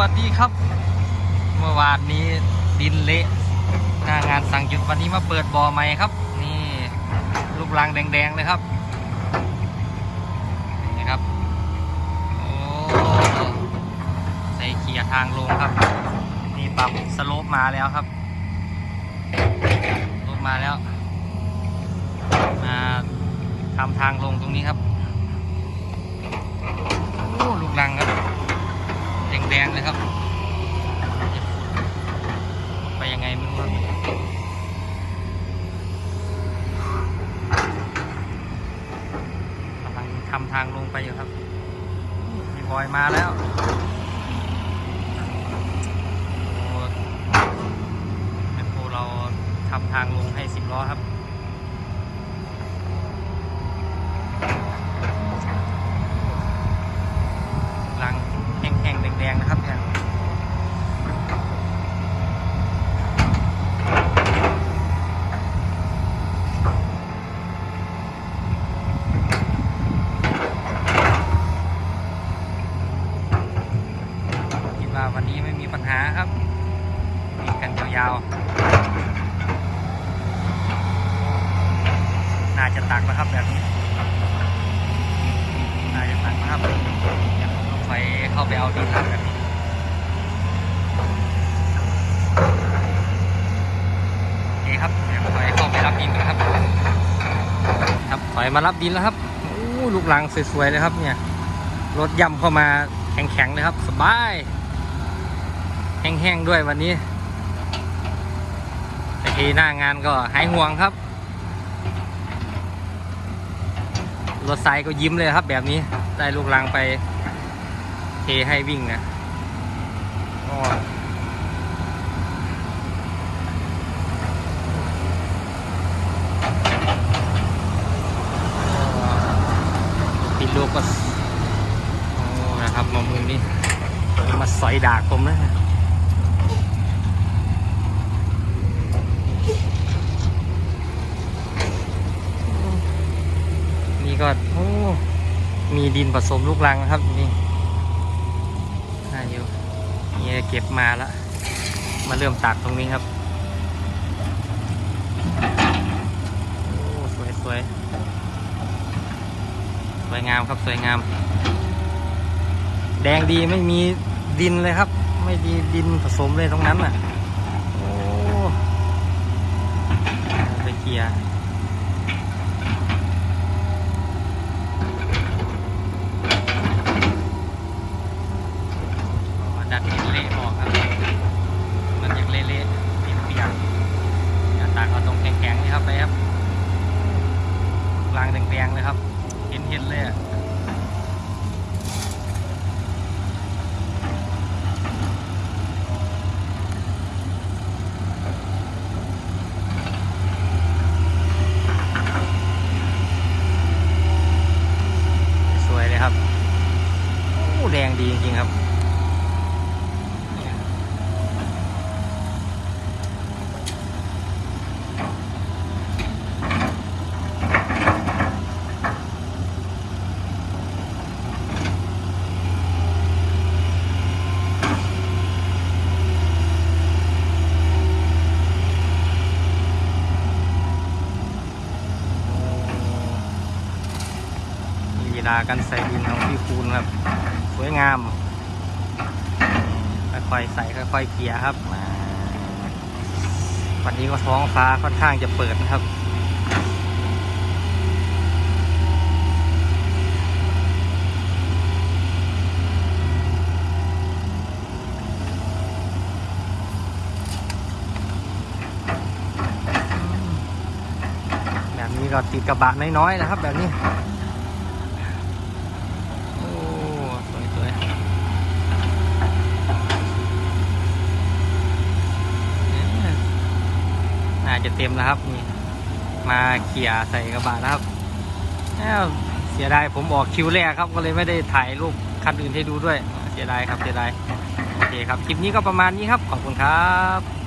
วัสดีครับ เมื่อวานนี้ดินเละหน้างานสั่งหยุดวันนี้มาเปิดบ่อใหม่ครับ นี่ลูกรังแดงๆเลยครับนี่ครับโอ้ใส่เกียทางลงครับ นี่ปรับสโลปมาแล้วครับลปมาแล้วมาทำทางลงตรงนี้ครับ โอ้ลูกรังครับ แดงเลยครับไปยังไงไม่รู้ครับกำลังทำทางลงไปอยู่ครับพี่บอยมาแล้วโอ้แมคโครเราทำทางลงให้สิบล้อครับ รังแห้งๆแดงๆนะครับเนี่ยคิดว่าวันนี้ไม่มี ปัญหาครับมีกันยาวๆน่าจะตักนะครับแบบนี้น่าจะตักนะครับเดี๋ยวเราไปเข้าไปเอาดินครับแบบนี้โอเคครับเดี๋ยวถอยเข้าไปรับดินกันครับ ครับถอยมารับดินแล้วครับโอ้ลูกหลังสวยๆเลยครับเนี่ยรถย่ำเข้ามาแข็งๆเลยครับสบาย แห้งๆด้วยวันนี้แต่ทีหน้างานก็หายห่วงครับ รถไซค์ก็ยิ้มเลยครับแบบนี้ได้ลูกรังไปเทให้วิ่งนะก็ปิดลูกก็นะครับมามือนี้มาใสอยดากผมนะ ก็โอ้มีดินผสมลูกรังนะครับนี่น่าอยู่นี่เก็บมาแล้ว มาเริ่มตักตรงนี้ครับโอ้สวยสวยสวยงามครับสวยงาม แดงดีไม่มีดินเลยครับ ไม่มีดินผสมเลยตรงนั้นน่ะโอ้ไปเกียร์ อ๋อดัดดินเละออกครับมันยังเละๆเปียกๆอย่าตากเอาตรงแข็งๆนี่ครับไปครับรางแดงๆเลยครับ เห็นเห็นๆเลยอะสวยเลยครับโอ้แดงดีจริงๆครับ ลีลาการใส่ดินของพี่คูณครับ สวยงาม ค่อยๆใส่ค่อยๆเกลี่ยครับ วันนี้ก็ท้องฟ้าค่อนข้างจะเปิดนะครับแบบนี้ก็ติดกระบะน้อยๆนะครับแบบนี้ โอ้สวยสวยเนี่ยน่า จะเต็มแล้วครับนี่มาเขี่ยใส่กระบะนะครับเสียดายผมออกคิวแรกครับก็เลยไม่ได้ถ่ายรูปคันอื่นให้ดูด้วย เสียดายครับเสียดายโอเคครับคลิปนี้ก็ประมาณนี้ครับขอบคุณครับ